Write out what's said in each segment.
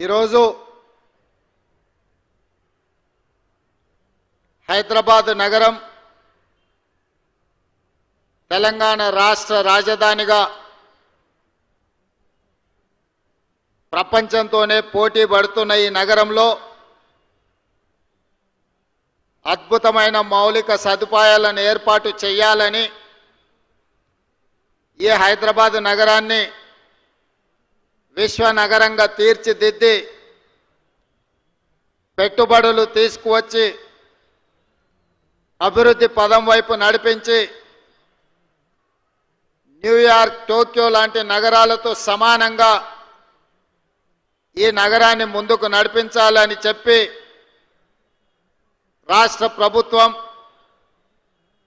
ఈరోజు హైదరాబాద్ నగరం తెలంగాణ రాష్ట్ర రాజధానిగా ప్రపంచంతోనే పోటీ పడుతున్న ఈ నగరంలో అద్భుతమైన మౌలిక సదుపాయాలను ఏర్పాటు చేయాలని ఈ హైదరాబాద్ నగరాన్ని విశ్వ నగరంగా తీర్చిదిద్ది పెట్టుబడులు తీసుకువచ్చి అభివృద్ధి పదం వైపు నడిపించి న్యూయార్క్ టోక్యో లాంటి నగరాలతో సమానంగా ఈ నగరాన్ని ముందుకు నడిపించాలని చెప్పి రాష్ట్ర ప్రభుత్వం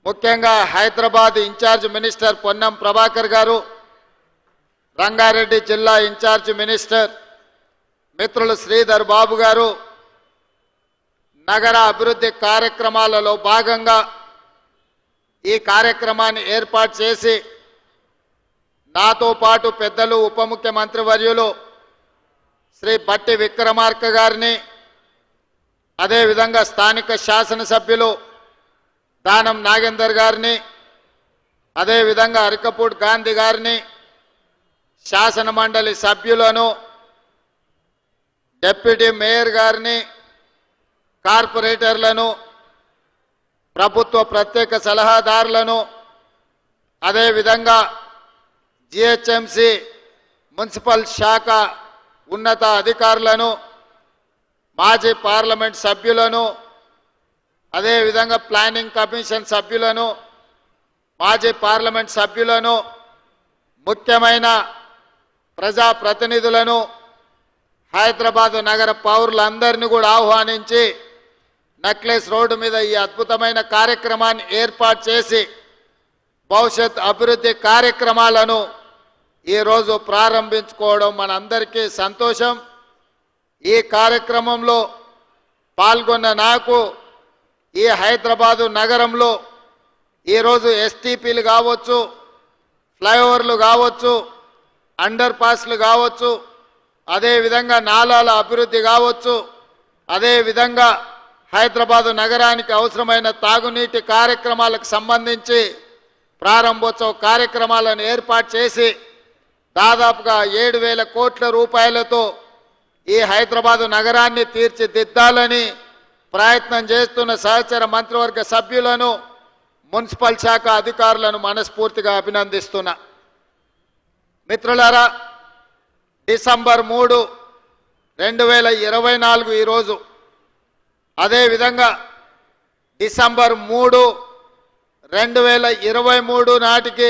ముఖ్యంగా హైదరాబాద్ ఇన్ఛార్జ్ మినిస్టర్ పొన్నం ప్రభాకర్ గారు రంగారెడ్డి జిల్లా ఇన్ఛార్జ్ మినిస్టర్ మిత్రులు శ్రీధర్ బాబు గారు నగర అభివృద్ధి కార్యక్రమాలలో భాగంగా ఈ కార్యక్రమాన్ని ఏర్పాటు చేసి నాతో పాటు పెద్దలు ఉప ముఖ్యమంత్రి వర్యులు శ్రీ బట్టి విక్రమార్క గారిని అదేవిధంగా స్థానిక శాసనసభ్యులు దానం నాగేందర్ గారిని అదేవిధంగా అరికపూడి గాంధీ గారిని శాసన మండలి సభ్యులను డిప్యూటీ మేయర్ గారిని కార్పొరేటర్లను ప్రభుత్వ ప్రత్యేక సలహాదారులను అదేవిధంగా జిహెచ్ఎంసి మున్సిపల్ శాఖ ఉన్నత అధికారులను మాజీ పార్లమెంట్ సభ్యులను అదేవిధంగా ప్లానింగ్ కమిషన్ సభ్యులను మాజీ పార్లమెంట్ సభ్యులను ముఖ్యమైన ప్రజాప్రతినిధులను హైదరాబాదు నగర పౌరులందరినీ కూడా ఆహ్వానించి నక్లెస్ రోడ్డు మీద ఈ అద్భుతమైన కార్యక్రమాన్ని ఏర్పాటు చేసి భవిష్యత్ అభివృద్ధి కార్యక్రమాలను ఈరోజు ప్రారంభించుకోవడం మనందరికీ సంతోషం. ఈ కార్యక్రమంలో పాల్గొన్న నాకు ఈ హైదరాబాదు నగరంలో ఈరోజు ఎస్టీపీలు కావచ్చు ఫ్లైఓవర్లు కావచ్చు అండర్ పాస్లు కావచ్చు అదేవిధంగా నాలాల అభివృద్ధి కావచ్చు అదేవిధంగా హైదరాబాదు నగరానికి అవసరమైన తాగునీటి కార్యక్రమాలకు సంబంధించి ప్రారంభోత్సవ కార్యక్రమాలను ఏర్పాటు చేసి దాదాపుగా ఏడు వేల కోట్ల రూపాయలతో ఈ హైదరాబాదు నగరాన్ని తీర్చిదిద్దాలని ప్రయత్నం చేస్తున్న సహచర మంత్రివర్గ సభ్యులను మున్సిపల్ శాఖ అధికారులను మనస్ఫూర్తిగా అభినందిస్తున్నా. మిత్రులారా డిసెంబర్ మూడు రెండు వేల ఇరవై నాలుగు ఈరోజు అదేవిధంగా డిసెంబర్ మూడు రెండు వేల ఇరవై మూడు నాటికి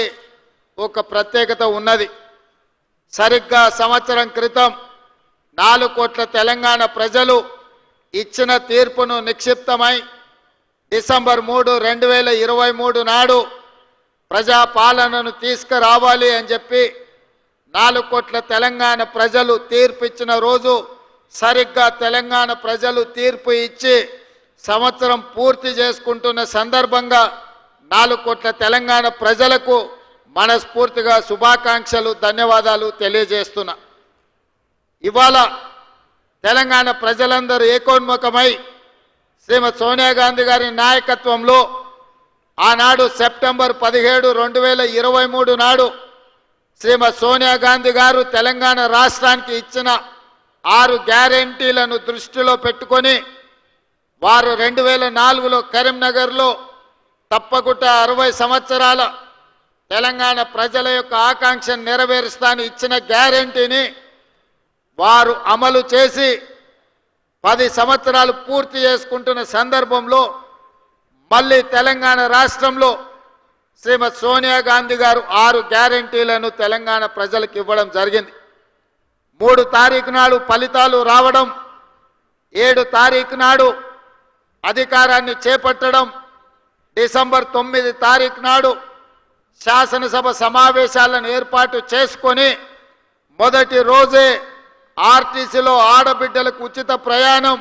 ఒక ప్రత్యేకత ఉన్నది. సరిగ్గా సంవత్సరం క్రితం నాలుగు కోట్ల తెలంగాణ ప్రజలు ఇచ్చిన తీర్పును నిక్షిప్తమై డిసెంబర్ మూడు రెండు వేల ఇరవై మూడు నాడు ప్రజాపాలనను తీసుకురావాలి అని చెప్పి నాలుగు కోట్ల తెలంగాణ ప్రజలు తీర్పు ఇచ్చిన రోజు సరిగ్గా తెలంగాణ ప్రజలు తీర్పు ఇచ్చి సంవత్సరం పూర్తి చేసుకుంటున్న సందర్భంగా నాలుగు కోట్ల తెలంగాణ ప్రజలకు మనస్ఫూర్తిగా శుభాకాంక్షలు ధన్యవాదాలు తెలియజేస్తున్నా. ఇవాళ తెలంగాణ ప్రజలందరూ ఏకోన్ముఖమై శ్రీమతి సోనియా గాంధీ గారి నాయకత్వంలో ఆనాడు సెప్టెంబర్ పదిహేడు రెండు వేల ఇరవై మూడు నాడు శ్రీమతి సోనియా గాంధీ గారు తెలంగాణ రాష్ట్రానికి ఇచ్చిన ఆరు గ్యారంటీలను దృష్టిలో పెట్టుకొని వారు రెండు వేల నాలుగులో కరీంనగర్లో తప్పకుండా అరవై సంవత్సరాల తెలంగాణ ప్రజల యొక్క ఆకాంక్షను నెరవేరుస్తాను ఇచ్చిన గ్యారంటీని వారు అమలు చేసి పది సంవత్సరాలు పూర్తి చేసుకుంటున్న సందర్భంలో మళ్ళీ తెలంగాణ రాష్ట్రంలో శ్రీమతి సోనియా గాంధీ గారు ఆరు గ్యారంటీలను తెలంగాణ ప్రజలకు ఇవ్వడం జరిగింది. మూడు తారీఖు నాడు ఫలితాలు రావడం ఏడు తారీఖు నాడు అధికారాన్ని చేపట్టడం డిసెంబర్ తొమ్మిది తారీఖు నాడు శాసనసభ సమావేశాలను ఏర్పాటు చేసుకొని మొదటి రోజే ఆర్టీసీలో ఆడబిడ్డలకు ఉచిత ప్రయాణం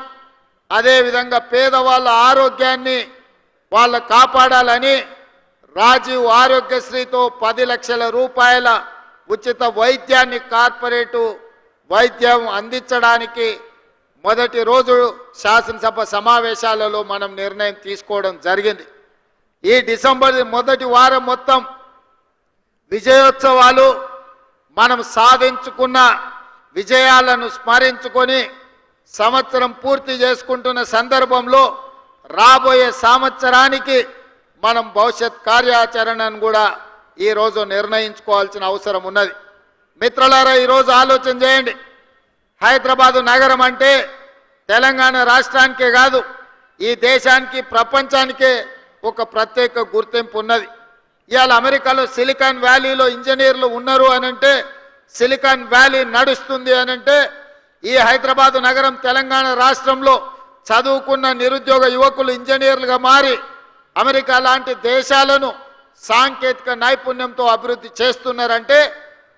అదేవిధంగా పేదవాళ్ళ ఆరోగ్యాన్ని వాళ్ళ కాపాడాలని రాజీవ్ ఆరోగ్యశ్రీతో పది లక్షల రూపాయల ఉచిత వైద్యాన్ని కార్పొరేటు వైద్యం అందించడానికి మొదటి రోజు శాసనసభ సమావేశాలలో మనం నిర్ణయం తీసుకోవడం జరిగింది. ఈ డిసెంబర్ మొదటి వారం మొత్తం విజయోత్సవాలు మనం సాధించుకున్న విజయాలను స్మరించుకొని సంవత్సరం పూర్తి చేసుకుంటున్న సందర్భంలో రాబోయే సంవత్సరానికి మనం భవిష్యత్ కార్యాచరణను కూడా ఈరోజు నిర్ణయించుకోవాల్సిన అవసరం ఉన్నది. మిత్రులారా ఈరోజు ఆలోచన చేయండి. హైదరాబాదు నగరం అంటే తెలంగాణ రాష్ట్రానికే కాదు ఈ దేశానికి ప్రపంచానికే ఒక ప్రత్యేక గుర్తింపు ఉన్నది. ఇవాళ అమెరికాలో సిలికాన్ వ్యాలీలో ఇంజనీర్లు ఉన్నారు అనంటే సిలికాన్ వ్యాలీ నడుస్తుంది అనంటే ఈ హైదరాబాదు నగరం తెలంగాణ రాష్ట్రంలో చదువుకున్న నిరుద్యోగ యువకులు ఇంజనీర్లుగా మారి అమెరికా లాంటి దేశాలను సాంకేతిక నైపుణ్యంతో అభివృద్ధి చేస్తున్నారంటే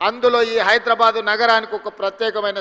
అందులో ఈ హైదరాబాదు నగరానికి ఒక ప్రత్యేకమైన